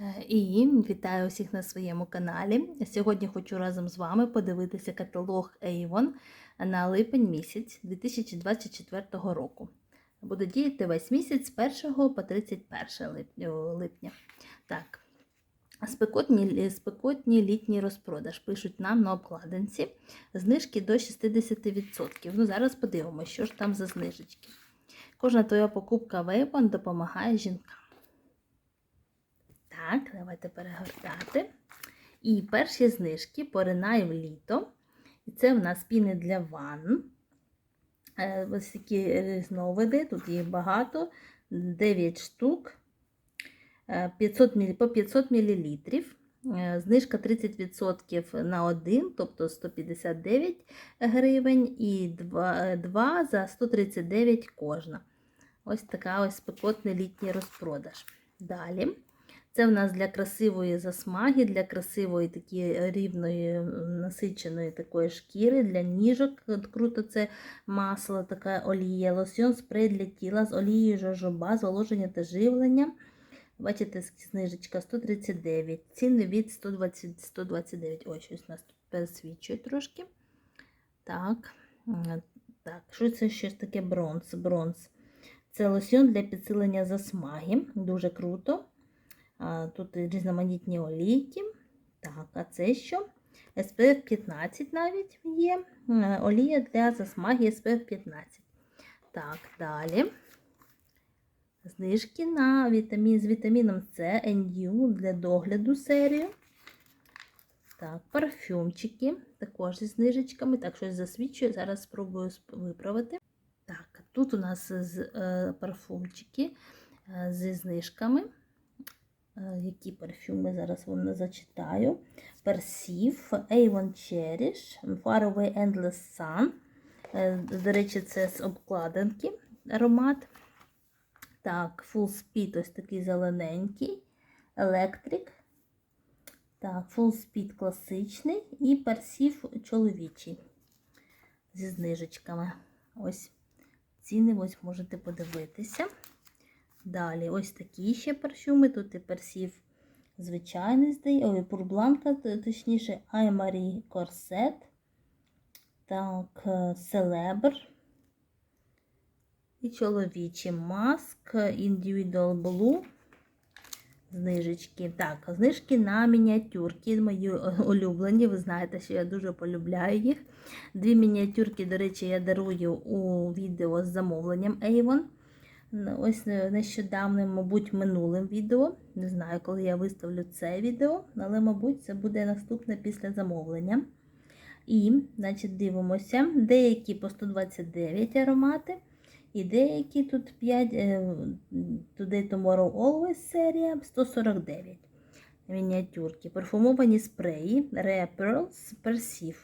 Е, І вітаю всіх на своєму каналі. Сьогодні хочу разом з вами подивитися каталог Avon на липень місяць 2024 року. Буде діяти весь місяць з 1 по 31 липня. липня. Так, спекотні, спекотні літній розпродаж пишуть нам на обкладинці. Знижки до 60%. Ну, зараз подивимося, що ж там за знижечки. Кожна твоя покупка в Avon допомагає жінкам. Так, давайте перегортати. І перші знижки поринає в літо. І це в нас піни для ванн. Е, Ось такі різновиди, тут їх багато, 9 штук, е, 500 мл, по 500 мл. Знижка 30% на один, тобто 159 гривень, і 2, 2 за 139 кожна. Ось така ось спекотний літній розпродаж. Далі. Це в нас для красивої засмаги, для красивої такої рівної насиченої такої шкіри, для ніжок. Круто це масло, така олія, лосьон спрей для тіла з олією жожоба, зволоження та живлення. Бачите, знижечка 139, ціни від 120, 129. Ой, щось нас тут пересвічує трошки. Так, так, що це щось таке бронз? Бронз. Це лосьон для підсилення засмаги. Дуже круто. Тут різноманітні олійки. Так, а це що? SPF 15 навіть є. Олія для засмаги SPF 15. Так, далі. Знижки на вітамін з вітаміном С NU для догляду серію. Так, парфюмчики. Також зі знижечками. Так, щось засвідчує. Зараз спробую виправити. Так, тут у нас з, е, парфумчики е, зі знижками. Які парфюми зараз вам не зачитаю. Persif, Avon Cherish, Far Away Endless Sun. До речі, це з обкладинки аромат. Так, Full Speed, ось такий зелененький. Electric. Так, Full Speed класичний і Persif чоловічий. Зі знижечками. Ось ціни ось можете подивитися. Далі, ось такі ще парфюми. Тут і персів звичайний здає. Ой, пурбланка, точніше, Аймарі Корсет. Так, Селебр. І чоловічий маск, Individual Blue. Знижечки. Так, знижки на мініатюрки. Мої улюблені. Ви знаєте, що я дуже полюбляю їх. Дві мініатюрки, до речі, я дарую у відео з замовленням Avon. Ось нещодавно, мабуть, минулим відео. Не знаю, коли я виставлю це відео, але, мабуть, це буде наступне після замовлення. І, значить, дивимося, деякі по 129 аромати, і деякі тут 5 Today Tomorrow Always серія 149 мініатюрки. Парфумовані спреї Rare Pearls Persif.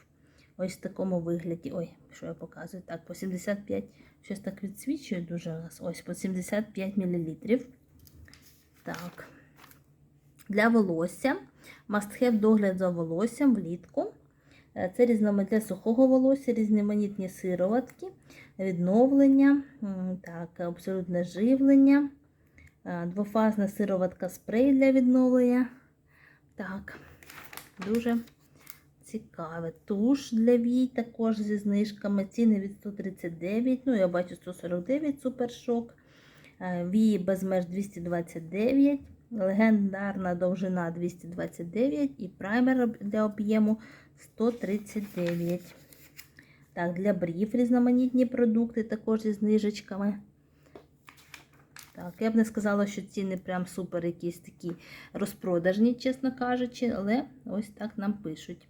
Ось в такому вигляді. Ой, що я показую? Так, по 75, щось так відсвічує дуже нас. Ось по 75 мл. Так. Для волосся. Must have догляд за волоссям влітку. Це різноманітне для сухого волосся, різноманітні сироватки, відновлення, так, абсолютне живлення, двофазна сироватка спрей для відновлення. Так, дуже Цікаве. Туш для вій також зі знижками. Ціни від 139, ну, я бачу 149 супершок. Вії без меж 229, легендарна довжина 229 і праймер для об'єму 139. Так, для брів різноманітні продукти також зі знижечками. Так, я б не сказала, що ціни прям супер якісь такі розпродажні, чесно кажучи, але ось так нам пишуть.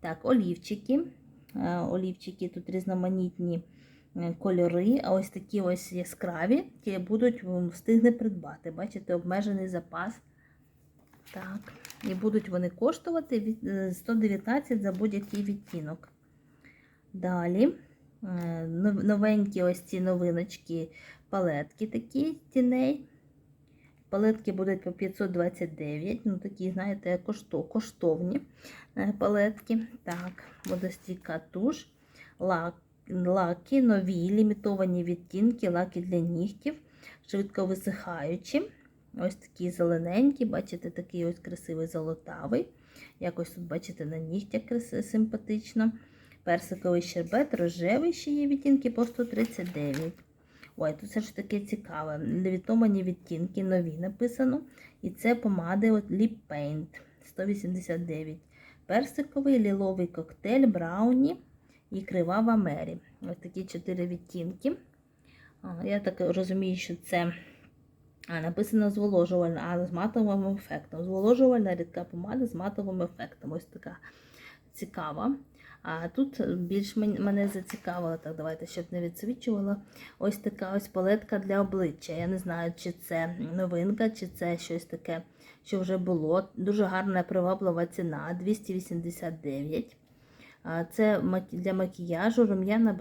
Так, олівчики. Олівчики тут різноманітні кольори, а ось такі ось яскраві, ті будуть встигне придбати. Бачите, обмежений запас. Так, І будуть вони коштувати 119 за будь-який відтінок. Далі новенькі ось ці новиночки, палетки такі тіней. Палетки будуть по 529, ну такі, знаєте, коштовні палетки. Так, водостійка туш, лак, лаки, нові, лімітовані відтінки, лаки для нігтів, швидко висихаючі. Ось такі зелененькі, бачите, такий ось красивий золотавий. Якось тут, бачите, на нігтях симпатично. Персиковий щербет, рожевий ще є відтінки по 139. Ой, тут все ж таке цікаве. Невідомані відтінки, нові написано. І це помади от Lip Paint 189. Персиковий, ліловий коктейль, брауні і кривава мері. Ось такі чотири відтінки. Я так розумію, що це написано зволожувальна, але з матовим ефектом. Зволожувальна рідка помада з матовим ефектом. Ось така цікава. А тут більш мене зацікавило, так давайте, щоб не відсвічувала. Ось така ось палетка для обличчя. Я не знаю, чи це новинка, чи це щось таке, що вже було. Дуже гарна приваблива ціна 289. Це для макіяжу рум'яна,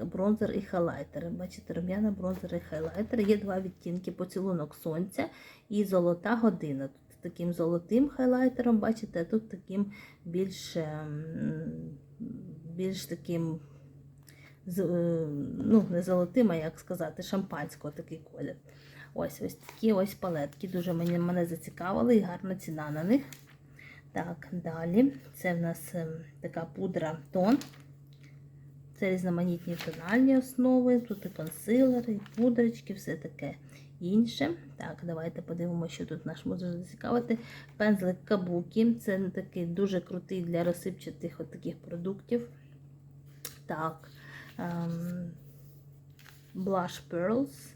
бронзер і хайлайтер. Бачите, рум'яна, бронзер і хайлайтер. Є два відтінки поцілунок сонця і золота година. Тут таким золотим хайлайтером, бачите, а тут таким більш, ем, більш таким, е, ну, не золотим, а як сказати, шампанського такий колір. Ось ось такі ось палетки. Дуже мене, мене зацікавили і гарна ціна на них. Так, далі. Це в нас ем, така пудра тон. Це різноманітні тональні основи. Тут і консилери, і пудрочки, все таке інше. Так, давайте подивимося, що тут наш може зацікавити. Пензлик Кабукі. Це такий дуже крутий для розсипчатих от таких продуктів. Так. Ем, Blush Pearls.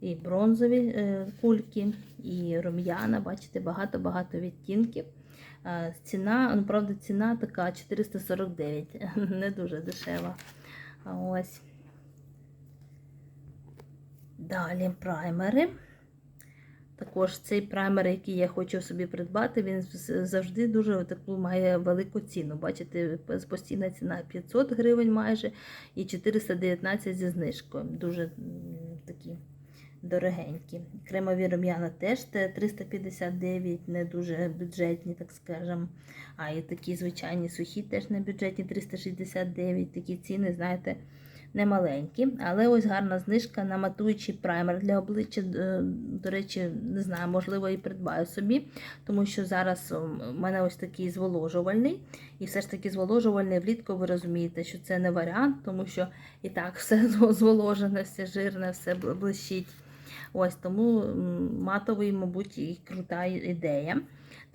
І бронзові е, кульки, і рум'яна, бачите, багато-багато відтінків. Е, Ціна, ну, правда, ціна така 449, не дуже дешева. Ось. Далі праймери. Також цей праймер, який я хочу собі придбати, він завжди дуже таку має велику ціну. Бачите, постійна ціна 500 гривень майже і 419 зі знижкою. Дуже такі дорогенькі. Кремові рум'яна теж 359, не дуже бюджетні, так скажемо. А і такі звичайні сухі теж не бюджетні 369. Такі ціни, знаєте, не маленькі. Але ось гарна знижка на матуючий праймер для обличчя. Е, До речі, не знаю, можливо, і придбаю собі, тому що зараз у мене ось такий зволожувальний. І все ж таки зволожувальний влітку, ви розумієте, що це не варіант, тому що і так все зволожене, все жирне, все блищить. Ось тому матовий, мабуть, і крута ідея.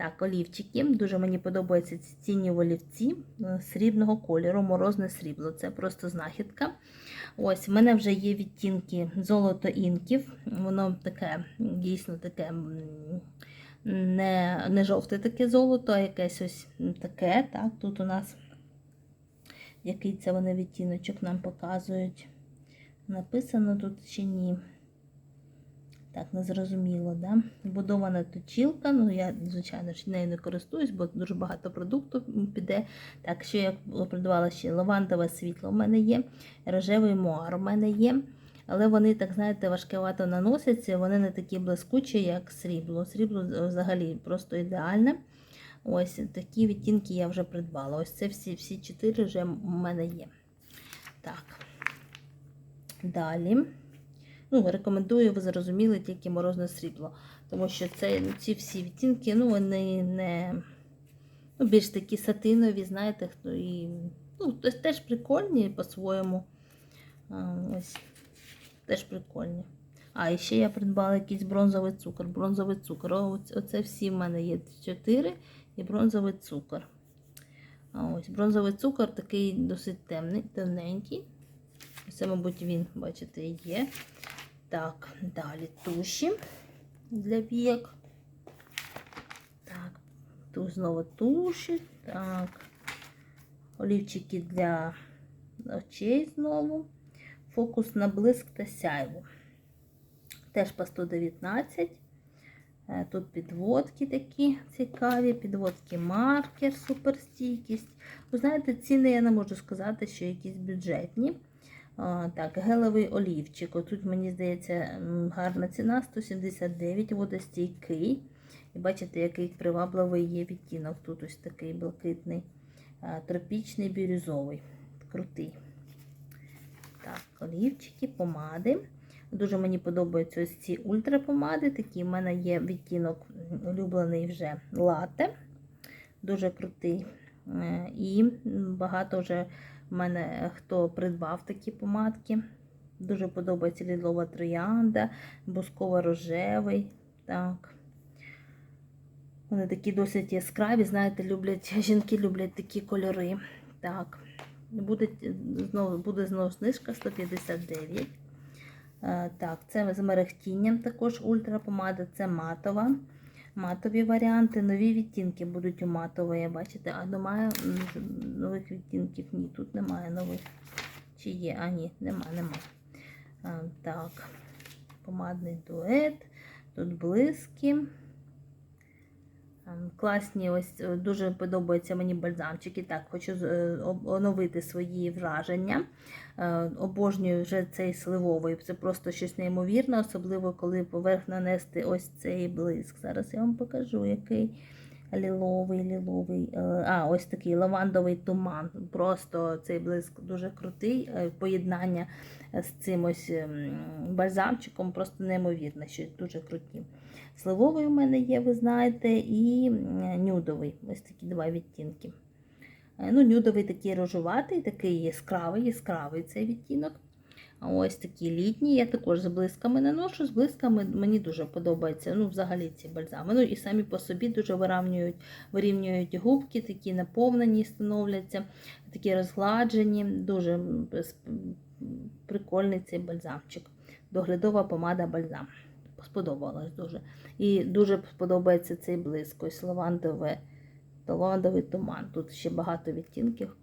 Так, олівчики. Дуже мені подобаються ці цінні олівці е, срібного кольору, морозне срібло. Це просто знахідка. Ось, в мене вже є відтінки золото інків. Воно таке, дійсно таке не, не жовте таке золото, а якесь ось таке. Так, тут у нас який це вони відтіночок нам показують. Написано тут чи ні. Так, незрозуміло, да? Вбудована точілка. Ну, я, звичайно ж, нею не користуюсь, бо дуже багато продукту піде. Так, що я придбала ще лавандове світло в мене є, рожевий муар в мене є. Але вони, так знаєте, важкувато наносяться, вони не такі блискучі, як срібло. Срібло взагалі просто ідеальне. Ось такі відтінки я вже придбала. Ось це всі всі чотири вже в мене є. Так. Далі. Ну, рекомендую, ви зрозуміли, тільки морозне срібло. Тому що це, ці всі відтінки, ну, вони не ну, більш такі сатинові, знаєте, хто і. Ну, теж прикольні по-своєму. Ось, теж прикольні. А, і ще я придбала якийсь бронзовий цукор. Бронзовий цукор. Оце- всі в мене є 4 і бронзовий цукор. Ось бронзовий цукор такий досить темний, темненький. Це, мабуть, він, бачите, є. Так, далі туші для вік. Так, тут знову туші. Так. Олівчики для очей знову. Фокус на блиск та сяйву. Теж по 119. Е, Тут підводки такі цікаві, підводки маркер, суперстійкість. Ви знаєте, ціни я не можу сказати, що якісь бюджетні. Так, гелевий олівчик. Отут, мені здається, гарна ціна 179, водостійкий. І бачите, який привабливий є відтінок. Тут ось такий блакитний, тропічний бірюзовий. Крутий. Так, олівчики, помади. Дуже мені подобаються ось ці ультрапомади. Такі в мене є відтінок улюблений вже лате. Дуже крутий. Е, І багато вже в мене хто придбав такі помадки. Дуже подобається лілова троянда, бусково-рожевий. Так. Вони такі досить яскраві, знаєте, люблять, жінки люблять такі кольори. Так. Буде знову, буде знову знижка 159. Е, Так, це з мерехтінням також ультрапомада, це матова. Матові варіанти, нові відтінки будуть у матової, бачите, а немає нових відтінків. Ні, тут немає нових. Чи є? А, ні, нема, нема. Так, помадний дует, тут блиски. Ем, Класні, ось е, дуже подобаються мені бальзамчики. Так, хочу е, оновити свої враження. Е, Обожнюю вже цей сливовий. Це просто щось неймовірне, особливо коли поверх нанести ось цей блиск. Зараз я вам покажу, який ліловий, ліловий. А, ось такий лавандовий туман. Просто цей блиск дуже крутий. Поєднання з цим ось ем, бальзамчиком просто неймовірне, що дуже круті. Сливовий у мене є, ви знаєте, і нюдовий. Ось такі два відтінки. Е, Ну, нюдовий такий рожуватий, такий яскравий, яскравий цей відтінок. Ось такі літні. Я також з блисками не ношу. З блисками мені дуже подобається. Ну, взагалі ці бальзами. Ну і самі по собі дуже вирівнюють, вирівнюють губки, такі наповнені становляться, такі розгладжені. Дуже прикольний цей бальзамчик. Доглядова помада бальзам. Сподобалось дуже. І дуже сподобається цей блиск. Ось лавандове, лавандовий туман. Тут ще багато відтінків.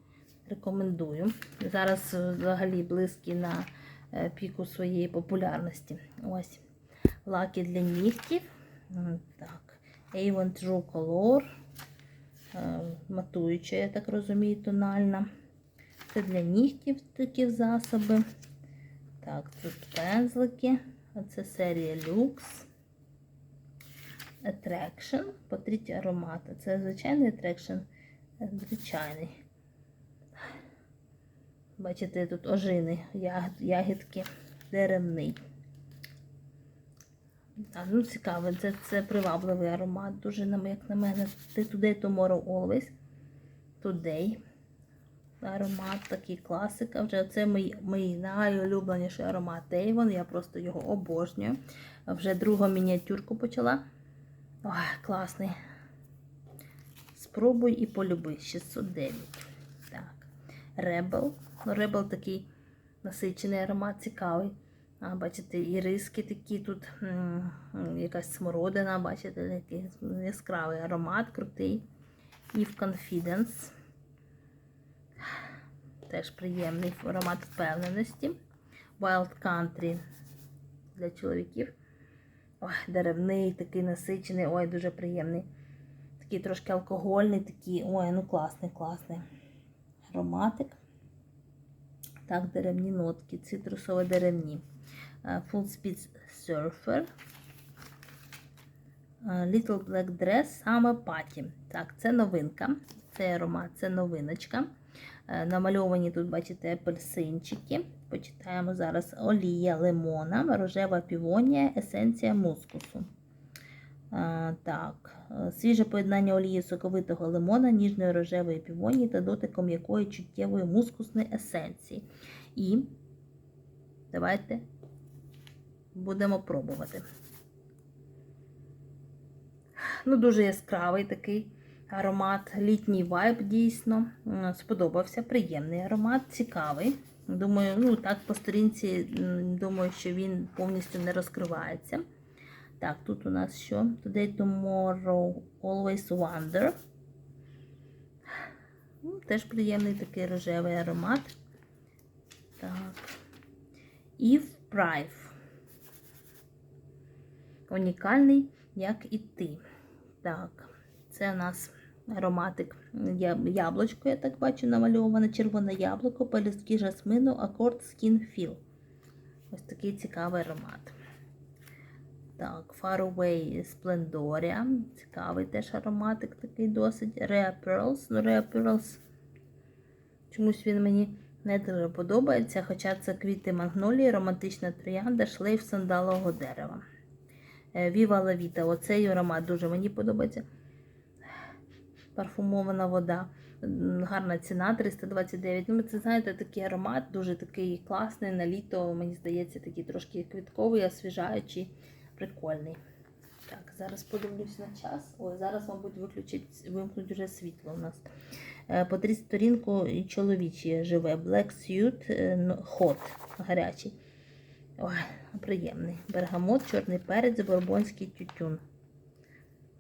Рекомендую. Зараз взагалі блиски на е, піку своєї популярності. Ось лаки для нігтів. Так. Avon True Color. Е, Матуюча, я так розумію, тональна. Це для нігтів такі засоби. Так, тут пензлики. Це серія Lux. Attraction. Потріть аромати. Це звичайний Attraction. Звичайний. Бачите, тут ожини, ягідки, деревний. Так, ну цікаво, це, це привабливий аромат. Дуже, як на мене, Today Tomorrow Always. Today. Аромат такий класика. Вже це мій, мій найулюбленіший аромат Avon. Я просто його обожнюю. Вже другу мініатюрку почала. Ой, класний. Спробуй і полюби. 609. Так. Rebel. Ну, Rebel такий насичений аромат, цікавий. А, бачите, і риски такі тут, якась смородина, бачите, такий яскравий аромат, крутий. Eve Confidence. Теж приємний аромат впевненості. Wild Country для чоловіків. Ой, деревний, такий насичений, ой, дуже приємний. Такий трошки алкогольний, такий, ой, ну класний, класний. Ароматик. Так, деревні нотки, цитрусово-деревні. Е, Full Speed Surfer. Е, Little Black Dress саме Party. Так, це новинка. Цей аромат це новиночка. Е, Намальовані тут, бачите, апельсинчики. Почитаємо зараз олія лимона, рожева півонія, есенція мускусу. Так, е, свіже поєднання олії соковитого лимона, ніжної рожевої півонії та дотиком якої чуттєвої мускусної есенції. І давайте будемо пробувати. Ну, дуже яскравий такий аромат, літній вайб дійсно. Сподобався, приємний аромат, цікавий. Думаю, ну так по сторінці, думаю, що він повністю не розкривається. Так, тут у нас що? Today, tomorrow, always wonder. Ну, Теж приємний такий рожевий аромат. Так. Eve Prive. Унікальний, як і ти. Так, це у нас ароматик я- яблучко, я так бачу, намальоване. Червоне яблуко, пелюстки жасмину, акорд Skin Feel. Ось такий цікавий аромат. Так, Far Away Splendoria. Цікавий теж ароматик такий досить. Rare Pearls. Ну, Rare Pearls. Чомусь він мені Не дуже подобається, хоча це квіти магнолії, романтична троянда, шлейф сандалового дерева. Віва Лавіта. Оцей аромат дуже мені подобається. Парфумована вода. Гарна ціна 329. Ну, це знаєте, такий аромат, дуже такий класний на літо. Мені здається, такий трошки квітковий, освіжаючий, прикольний. Так, зараз подивлюсь на час. Ой, зараз, мабуть, виключить, вимкнуть вже світло у нас. Е, Потріть сторінку і чоловічі живе. Black Suit е, Hot, гарячий. Ой, приємний. Бергамот, чорний перець, бурбонський тютюн.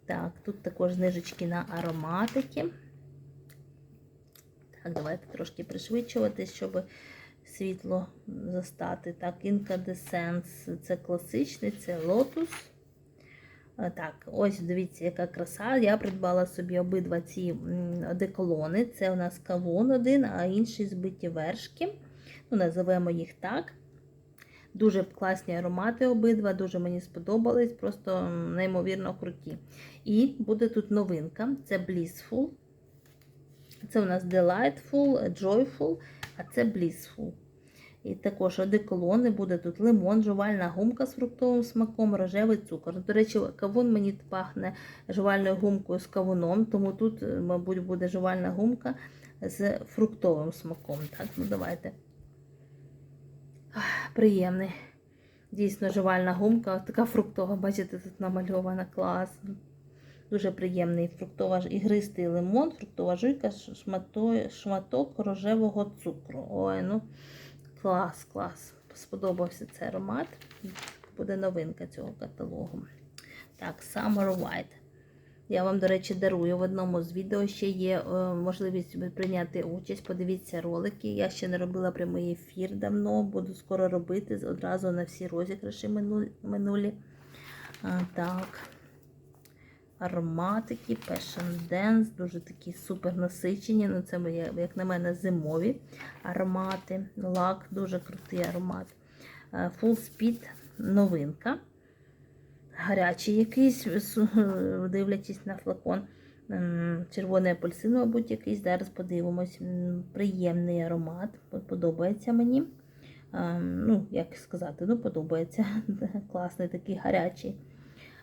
Так, тут також знижечки на ароматики. Так, давайте трошки пришвидшуватись, щоб світло застати. Так, Incandescence це класичний, це лотус. Так, ось дивіться, яка краса. Я придбала собі обидва ці м, одеколони. Це у нас кавун один, а інший збиті вершки. Ну, називаємо їх так. Дуже класні аромати обидва, дуже мені сподобались, просто неймовірно круті. І буде тут новинка: це Blissful. Це у нас Delightful, Joyful, а це Blissful. І також одеколони буде тут лимон, жувальна гумка з фруктовим смаком, рожевий цукор. До речі, кавун мені пахне жувальною гумкою з кавуном, тому тут, е, мабуть, буде жувальна гумка з фруктовим смаком. Так, ну давайте. Приємний. Дійсно, жувальна гумка, така фруктова, бачите, тут намальована класно. Дуже приємний фруктова ігристий лимон, фруктова жуйка, ш- шмато- шматок рожевого цукру. Ой, ну клас, клас. Сподобався цей аромат. Буде новинка цього каталогу. Так, Summer White. Я вам, до речі, дарую в одному з відео. Ще є е, можливість прийняти участь. Подивіться ролики. Я ще не робила прямий ефір давно, буду скоро робити одразу на всі розіграші минулі. А, так. Ароматики, Passion Dance, дуже такі супер насичені. Ну, це як на мене, зимові аромати. Лак, дуже крутий аромат. Е, Full Speed новинка. Гарячий якийсь, дивлячись на флакон. Червоний апельсин, мабуть, якийсь. Зараз подивимось. Приємний аромат. Подобається мені. Е, Ну, як сказати, ну, подобається. Класний такий гарячий.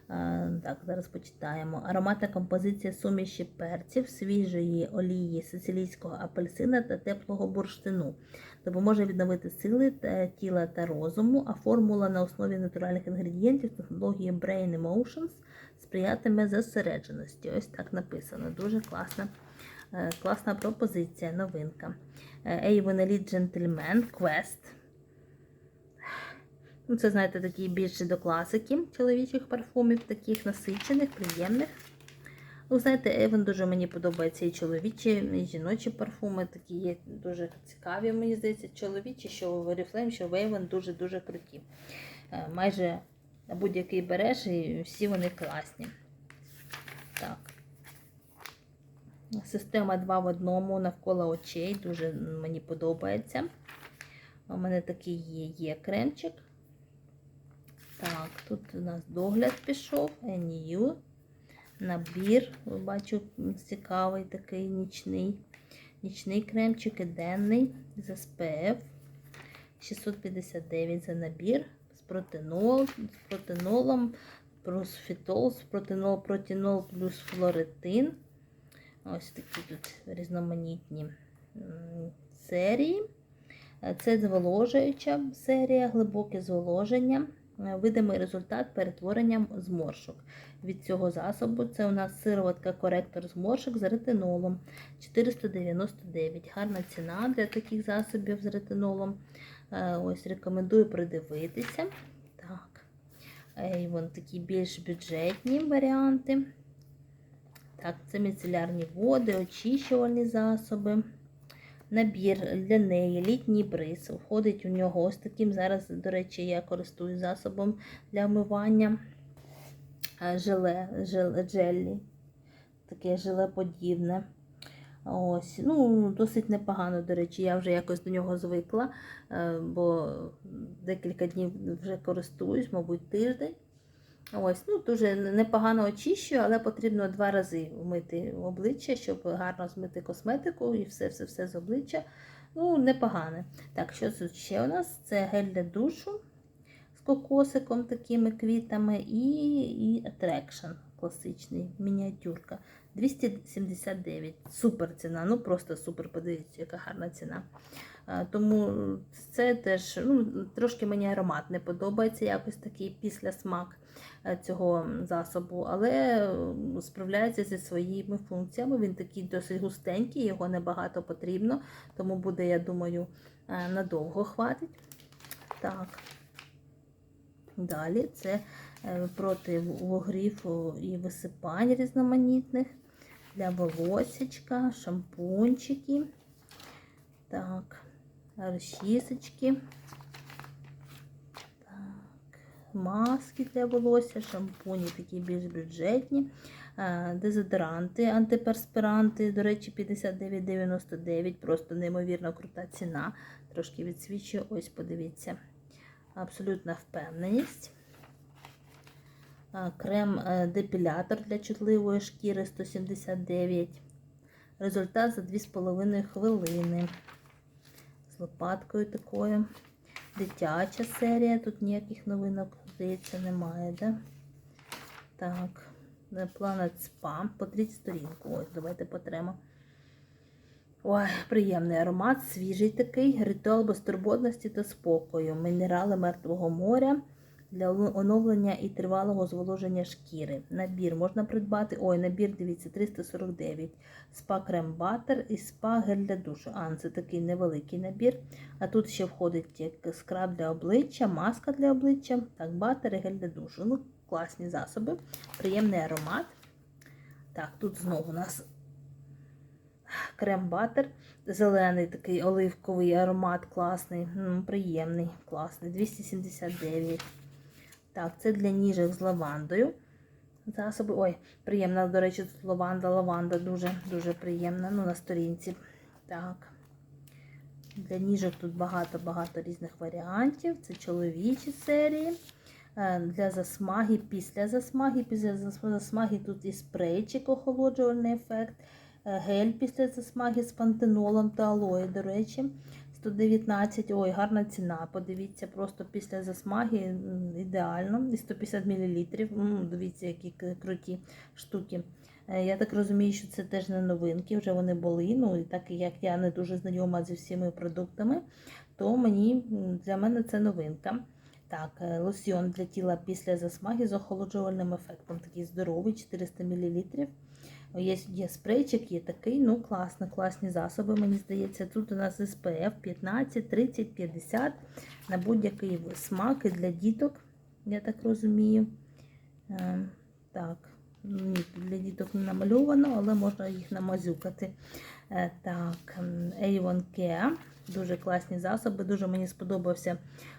Е, Так, зараз почитаємо. Ароматна композиція суміші перців, свіжої олії сицилійського апельсина та теплого бурштину. Допоможе відновити сили та тіла та розуму, а формула на основі натуральних інгредієнтів технології Brain Emotions сприятиме зосередженості. Ось так написано. Дуже класна, е, класна пропозиція, новинка. Е, Avon Elite Gentleman Quest. Ну, це, знаєте, такі більше до класики чоловічих парфумів, таких насичених, приємних. Ну, знаєте, Avon дуже мені подобається і чоловічі, і жіночі парфуми, такі є дуже цікаві, мені здається, чоловічі, що в Oriflame, що в Avon дуже-дуже круті. Е, Майже будь-який береш, і всі вони класні. Так. Система 2 в одному навколо очей, дуже мені подобається. У мене такий є, є кремчик. Так, тут у нас догляд пішов, NU. Набір, бачу, цікавий такий нічний. Нічний кремчик і денний з SPF. 659 за набір. З протинол, з протинолом, просфітол, з протинол, протинол плюс флоритин. Ось такі тут різноманітні серії. Це зволожуюча серія, глибоке зволоження. Видимий результат перетворенням зморшок. Від цього засобу це у нас сироватка коректор зморшок з ретинолом 499. Гарна ціна для таких засобів з ретинолом. Е, Ось рекомендую придивитися. Так. Е, І вон такі більш бюджетні варіанти. Так, це міцелярні води, очищувальні засоби. Набір для неї, літній бриз. Входить у нього ось таким. Зараз, до речі, я користуюсь засобом для вмивання желе, желе джеллі. Таке желеподібне. Ось, ну, досить непогано, до речі, я вже якось до нього звикла, е, бо декілька днів вже користуюсь, мабуть, тиждень. Ось, ну, дуже непогано очищую, але потрібно два рази вмити обличчя, щоб гарно змити косметику і все-все-все з обличчя. Ну, непогане. Так, що тут ще у нас? Це гель для душу кокосиком, такими квітами і, і Attraction класичний, мініатюрка. 279. Супер ціна. Ну просто супер. Подивіться, яка гарна ціна. Тому це теж ну, трошки мені аромат не подобається, якось такий післясмак е, цього засобу, але справляється зі своїми функціями. Він такий досить густенький, його небагато потрібно, тому буде, я думаю, е, надовго хватить. Так. Далі це е, проти вугрів і висипань різноманітних для волосечка, шампунчики. Так, розчісочки. Так, маски для волосся, шампуні такі більш бюджетні. Е, Дезодоранти, антиперспиранти, до речі, 59,99, просто неймовірно крута ціна. Трошки відсвічує, ось подивіться. Абсолютна впевненість. Крем е, для чутливої шкіри 179. Результат за 2,5 хвилини. З лопаткою такою. Дитяча серія. Тут ніяких новинок, здається, немає, да? Так. е, Planet Spa. Потріть сторінку. Ось, давайте потремо. Ой, приємний аромат, свіжий такий, ритуал безтурботності та спокою, мінерали мертвого моря для оновлення і тривалого зволоження шкіри. Набір можна придбати. Ой, набір, дивіться, 349. Спа крем батер і спа гель для душу. А, це такий невеликий набір. А тут ще входить як скраб для обличчя, маска для обличчя, так, батер і гель для душу. Ну, класні засоби, приємний аромат. Так, тут знову у нас крем-батер. Зелений такий оливковий аромат класний, приємний, класний. 279. Так, це для ніжок з лавандою. Засоби. Ой, приємна, до речі, тут лаванда, лаванда дуже-дуже приємна. Ну, на сторінці. Так. Для ніжок тут багато-багато різних варіантів. Це чоловічі серії. Е, Для засмаги, після засмаги, після засмаги тут і спрейчик, охолоджувальний ефект, гель після засмаги з пантенолом та алоє, до речі. 119, ой, гарна ціна. Подивіться, просто після засмаги ідеально. І 150 мл. Дивіться, які круті штуки. Е, Я так розумію, що це теж не новинки, вже вони були. Ну, і так як я не дуже знайома зі всіми продуктами, то мені для мене це новинка. Так, е, лосьйон для тіла після засмаги з охолоджувальним ефектом. Такий здоровий, 400 мл. Є, є спрейчик, є такий, ну класно, класні засоби, мені здається. Тут у нас SPF 15, 30, 50 на будь-який смак і для діток, я так розумію. Е, Так, для діток не намальовано, але можна їх намазюкати. Е, Так, Avon Care. Дуже класні засоби. Дуже мені сподобався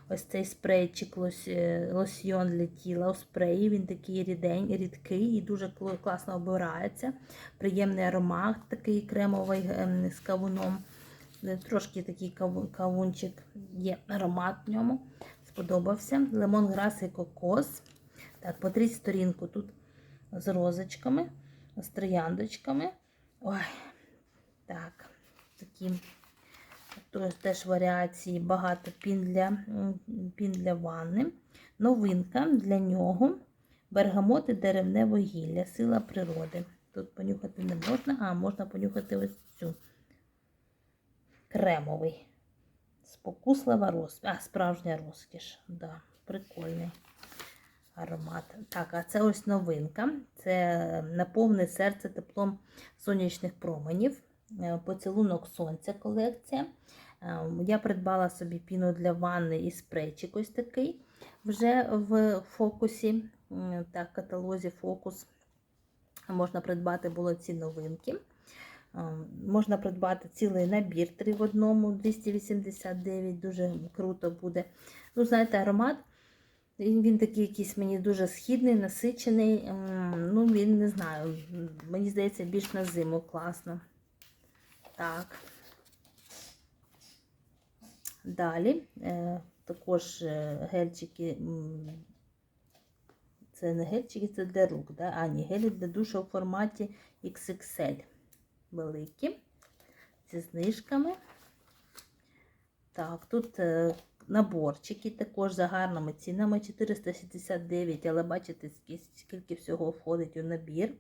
ось цей спрейчик е, лосьйон для тіла у спреї. Він такий рідень, рідкий і дуже класно обирається. Приємний аромат, такий кремовий ем, з кавуном. Е, Трошки такий кавунчик є аромат в ньому. Сподобався. Лемонграс і кокос. Так, потріть сторінку тут з розочками, з трояндочками. Ой, так, такі Тож теж варіації багато пін для, пін для ванни. Новинка для нього бергамот і деревне вугілля, сила природи. Тут понюхати не можна, а можна понюхати ось цю. Кремовий. Спокуслива розкіш. А, справжня розкіш. Да, прикольний аромат. Так, а це ось новинка. Це наповне серце теплом сонячних променів. Е, Поцілунок сонця колекція. Е, Я придбала собі піну для ванни і спрейчик ось такий вже в фокусі. М, Так, каталозі фокус. Можна придбати було ці новинки. Е, Можна придбати цілий набір 3 в одному, 289, дуже круто буде. Ну, знаєте, аромат. Він, він такий якийсь мені дуже східний, насичений. Ну, він не знаю. Мені здається, більш на зиму класно. Так. Далі е, також е, гельчики. Це не гельчики, це для рук. Да? А, ні, гелі для душу у форматі XXL. Великі. Зі знижками. Так, тут е, наборчики також за гарними цінами 469, але бачите, скільки всього входить у набір.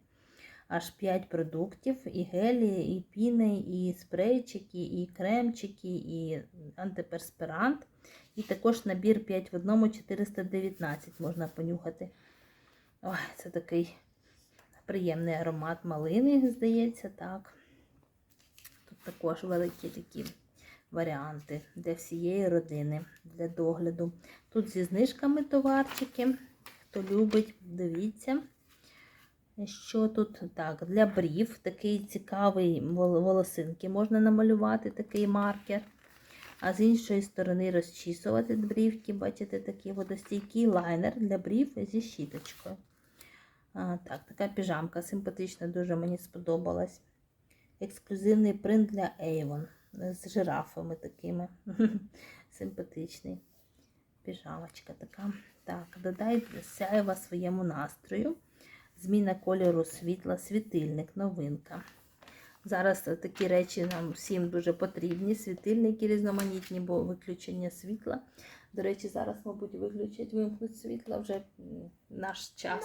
Аж 5 продуктів: і гелі, і піни, і спрейчики, і кремчики, і антиперспирант. І також набір 5 в одному 419 можна понюхати. Ой, це такий приємний аромат малини, здається, так. Тут також великі такі варіанти для всієї родини, для догляду. Тут зі знижками товарчики. Хто любить, дивіться. Що тут так, для брів такий цікавий волосинки можна намалювати, такий маркер. А з іншої сторони розчісувати брівки, бачите, такий водостійкий лайнер для брів зі щіточкою. А, так, така піжамка симпатична, дуже мені сподобалась. Ексклюзивний принт для Avon з жирафами такими. Симпатичний. Піжамочка така. Так, додай сяєва своєму настрою. Зміна кольору світла, світильник, новинка. Зараз такі речі нам всім дуже потрібні. Світильники різноманітні, бо виключення світла. До речі, зараз, мабуть, виключать, вимкнуть світла вже наш час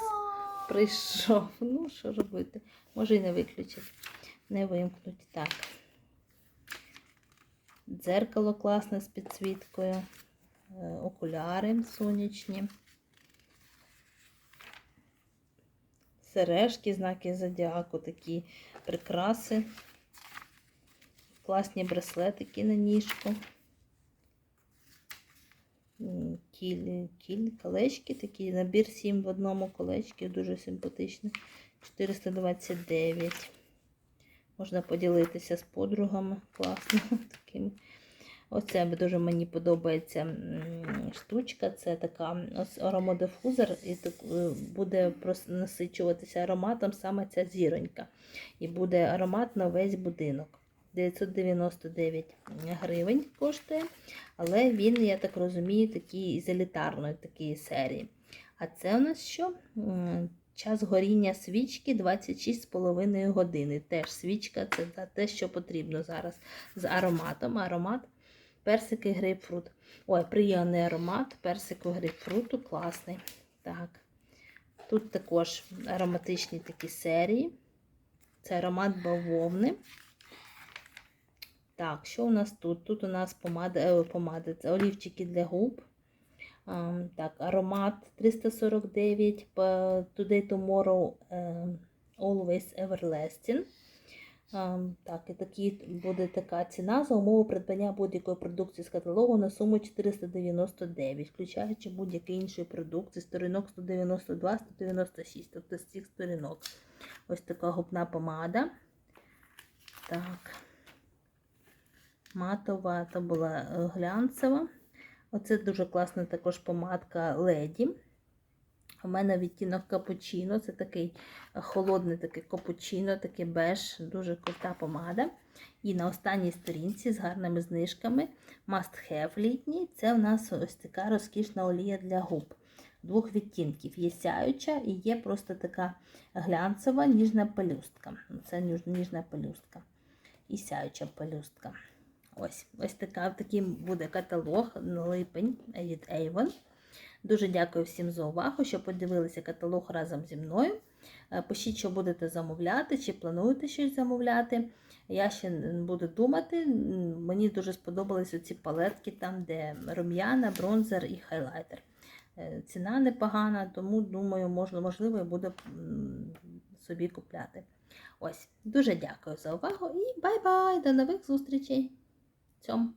прийшов. Ну, що робити? Може і не виключать, не вимкнуть. Так. Дзеркало класне з підсвіткою, е, окуляри сонячні. Сережки, знаки зодіаку, такі прикраси, класні браслетики на ніжку, кіль, кіль, колечки, такий набір 7 в одному колечки, дуже симпатичний. 429. Можна поділитися з подругами, класно такими. Оце дуже мені подобається штучка. Це така ось аромодифузор, і е, буде насичуватися ароматом саме ця зіронька. І буде аромат на весь будинок. 999 гривень коштує, але він, я так розумію, такий з елітарної такої серії. А це у нас що? Час горіння свічки 26,5 години. Теж свічка це те, що потрібно зараз з ароматом. Аромат персик і грейпфрут. Ой, приємний аромат персику грейпфруту, класний. Так. Тут також ароматичні такі серії. Це аромат бавовни. Так, що у нас тут? Тут у нас помада, е, помада це олівчики для губ. Так, аромат 349, по- Today Tomorrow е, Always Everlasting. Так, і такі буде така ціна за умови придбання будь-якої продукції з каталогу на суму 499, включаючи будь-які інші продукції, сторінок 192, 196, тобто з цих сторінок. Ось така губна помада. Так. Матова, то була е, глянцева. Оце дуже класна також помадка Леді. У мене відтінок капучино, це такий холодний такий капучино, такий беж, дуже крута помада. І на останній сторінці з гарними знижками Must Have літній. Це у нас ось така розкішна олія для губ. Двох відтінків. Є сяюча і є просто така глянцева ніжна пелюстка. Це ніжна пелюстка. І сяюча пелюстка. Ось, ось така, такий буде каталог на липень від Avon. Дуже дякую всім за увагу, що подивилися каталог разом зі мною. Е, Пишіть, що будете замовляти, чи плануєте щось замовляти. Я ще буду думати. Мені дуже сподобалися ці палетки, там, де рум'яна, бронзер і хайлайтер. Е, Ціна непогана, тому думаю, можливо, я буду собі купляти. Ось, дуже дякую за увагу і бай-бай! До нових зустрічей! Цьому.